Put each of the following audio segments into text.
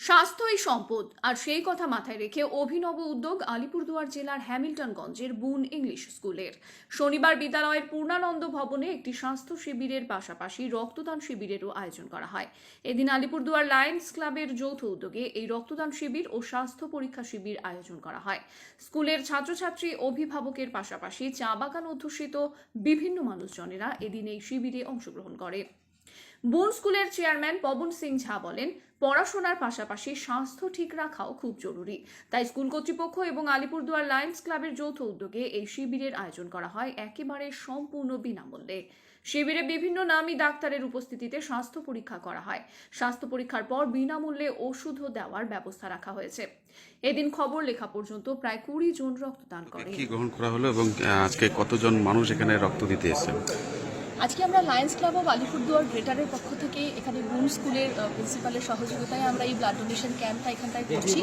স্বাস্থ্যই সম্পদ। আর সেই কথা মাথায় রেখে অভিনব উদ্যোগ আলিপুরদুয়ার জেলার হ্যামিল্টনগঞ্জের বুন ইংলিশ স্কুলের। শনিবার বিদ্যালয়ের পূর্ণানন্দ ভবনে একটি স্বাস্থ্য শিবিরের পাশাপাশি রক্তদান শিবিরেরও আয়োজন করা হয়। এদিন আলিপুরদুয়ার লায়ন্স ক্লাবের যৌথ উদ্যোগে এই রক্তদান শিবির ও স্বাস্থ্য পরীক্ষা শিবির আয়োজন করা হয়। স্কুলের ছাত্রছাত্রী, অভিভাবকের পাশাপাশি চা বাগান অধ্যুষিত বিভিন্ন মানুষজনেরা এদিন এই শিবিরে অংশগ্রহণ করে। বুন স্কুলের চেয়ারম্যান পবন সিং ঝা বলেন পড়াশোনার পাশাপাশি স্বাস্থ্য ঠিক রাখাও খুব জরুরি। তাই স্কুল কর্তৃপক্ষ এবং আলিপুরদুয়ার লায়ন্স ক্লাবের যৌথ উদ্যোগে এই শিবিরের আয়োজন করা হয় একেবারে সম্পূর্ণ বিনামূল্যে। শিবিরে বিভিন্ন নামী ডাক্তারের উপস্থিতিতে স্বাস্থ্য পরীক্ষা করা হয়। স্বাস্থ্য পরীক্ষার পর বিনামূল্যে ওষুধও দেওয়ার ব্যবস্থা রাখা হয়েছে। এদিন খবর লেখা পর্যন্ত প্রায় কুড়ি জন রক্তদান করে কি গ্রহণ করা হলো এবং আজকে কতজন মানুষ এখানে রক্ত দিতে এসেছেন? আজকে আমরা লায়ন্স ক্লাব অফ আলিপুরদুয়ার গ্রেটারের পক্ষ থেকে এখানে বুন স্কুলের প্রিন্সিপালের সহযোগিতায় আমরা এই ব্লাড ডোনেশন ক্যাম্পটা এখানটায় করছি।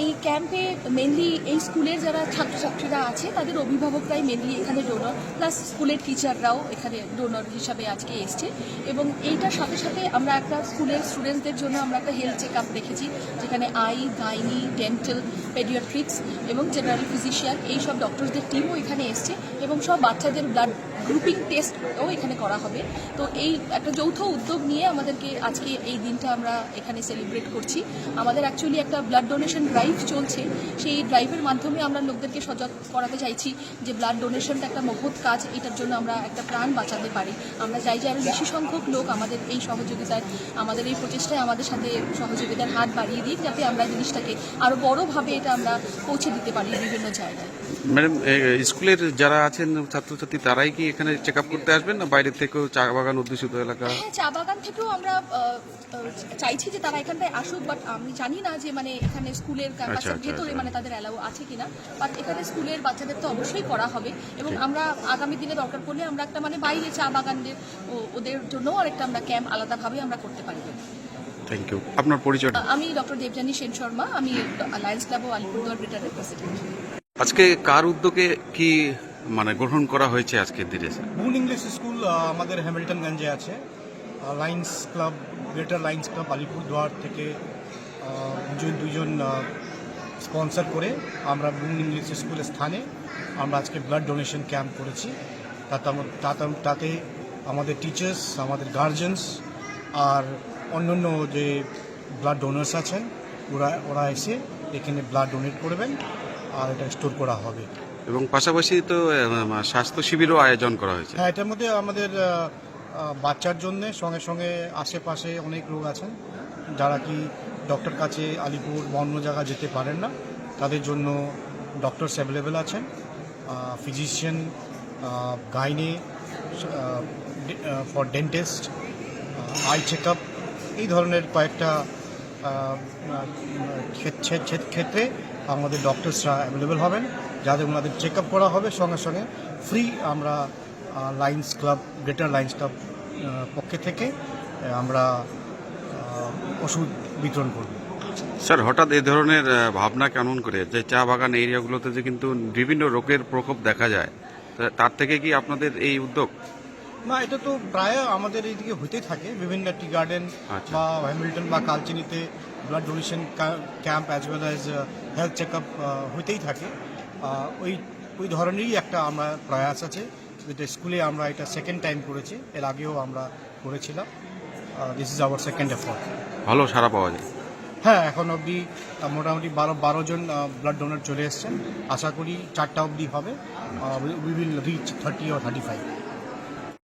এই ক্যাম্পে মেনলি এই স্কুলের যারা ছাত্রছাত্রীরা আছে, তাদের অভিভাবকরাই মেনলি এখানে ডোনর প্লাস স্কুলের টিচাররাও এখানে ডোনর হিসাবে আজকে এসছে। এবং এইটার সাথে সাথে আমরা একটা স্কুলের স্টুডেন্টসদের জন্য আমরা একটা হেলথ চেক আপ রেখেছি যেখানে আই গাইনি ডেন্টাল পেডিয়াট্রিক্স এবং জেনারেল ফিজিশিয়ান এই সব ডক্টরসদের টিমও এখানে এসছে এবং সব বাচ্চাদের ব্লাড গ্রুপিং টেস্টও এখানে করা হবে। তো এই একটা যৌথ উদ্যোগ নিয়ে আমাদেরকে আজকে এই দিনটা আমরা এখানে সেলিব্রেট করছি। আমাদের অ্যাকচুয়ালি একটা ব্লাড ডোনেশন ড্রাইভ চলছে। সেই ড্রাইভের মাধ্যমে আমরা লোকদেরকে সজাগ করাতে চাইছি যে ব্লাড ডোনেশনটা একটা মহৎ কাজ, এটার জন্য আমরা একটা প্রাণ বাঁচাতে পারি। আমরা চাই যে আরও বেশি সংখ্যক লোক আমাদের এই সহযোগিতায়, আমাদের এই প্রচেষ্টায় আমাদের সাথে সহযোগিতার হাত বাড়িয়ে দিই যাতে আমরা জিনিসটাকে আরও বড়োভাবে এটা আমরা পৌঁছে দিতে পারি বিভিন্ন জায়গায়। ম্যাডাম স্কুলের যারা আছেন ছাত্রছাত্রী, তারাই কি এখানে চেক আপ করতে আসবেন? না বাইরে থেকেও চা বাগান অধ্যুষিত এলাকা? হ্যাঁ চা বাগান থেকেও আমরা চাইছি যে তারা এখানটায় আসুক বাট আমি জানি না যে মানে এখানে স্কুলের ক্যাম্পাসের আচ্ছা, ভেতরে আচ্ছা। মানে তাদের অ্যালাউ আছে কিনা। বাট এখানে স্কুলের বাচ্চাদের তো অবশ্যই করা হবে। এবং আমরা আগামী দিনে দরকার পড়লে আমরা একটা মানে বাইরে চা বাগানদের ও- ওদের জন্যও আরেকটা আমরা ক্যাম্প আলাদাভাবে আমরা করতে পারি। থ্যাংক ইউ আপনার পরিচয় আমি ডক্টর দেবযানী সেন শর্মা। আমি Lions club of Alipurduar president আজকে কার উদ্যোগে কি মানে গ্রহণ করা হয়েছে আজকের দিনে বুন ইংলিশ স্কুল আমাদের হ্যামিল্টনগঞ্জে আছে। Lions club, greater Lions club, Alipurduar থেকে দুজন দুজন স্পন্সর করে আমরা বুন ইংলিশ স্কুলের স্থানে আমরা আজকে ব্লাড ডোনেশন ক্যাম্প করেছি। তাতে- তাতে আমাদের টিচার্স, আমাদের গার্জেন্স আর অন্যান্য যে ব্লাড ডোনার্স আছেন, ওরা ওরা এসে এখানে ব্লাড ডোনেট করবেন আর এটা স্টোর করা হবে। এবং পাশাপাশি তো স্বাস্থ্য শিবিরও আয়োজন করা হয়েছে। হ্যাঁ এটার মধ্যে আমাদের বাচ্চার জন্য সঙ্গে সঙ্গে আশেপাশে অনেক লোক আছেন, যারা কি ডক্টর কাছে আলিপুর বা অন্য জায়গা যেতে পারেন না, তাদের জন্য ডক্টরস অ্যাভেলেবেল আছেন physician gynae for dentist eye check এই ধরনের কয়েকটা ক্ষেত্রে আমাদের ডক্টরসরা অ্যাভেলেবেল হবেন। যাদের ওনাদের চেক আপ করা হবে সঙ্গে সঙ্গে ফ্রি আমরা Lions club greater Lions club পক্ষে থেকে আমরা ওষুধ বিতরণ করব। স্যার হঠাৎ এই ধরনের ভাবনা কেমন করে? যে চা বাগান এরিয়াগুলোতে যে কিন্তু বিভিন্ন রোগের প্রকোপ দেখা যায় তার থেকে কি আপনাদের এই উদ্যোগ? না এটা তো প্রায় আমাদের এইদিকে হতেই থাকে। বিভিন্ন টি গার্ডেন আচ্ছা। বা হ্যামিল্টন বা কালচিনিতে blood donation camp as well as health check up হতেই থাকে। ওই ওই ধরনেরই একটা আমরা প্রয়াস আছে। যেটা স্কুলে আমরা এটা সেকেন্ড টাইম করেছি। এর আগেও আমরা করেছিলাম। This is our second effort ভালো সারা পাওয়া যায়। হ্যাঁ এখন অবধি মোটামুটি বারো বারো জন ব্লাড ডোনার চলে এসছেন। আশা করি চারটা অবধি হবে। We will reach thirty O thirty five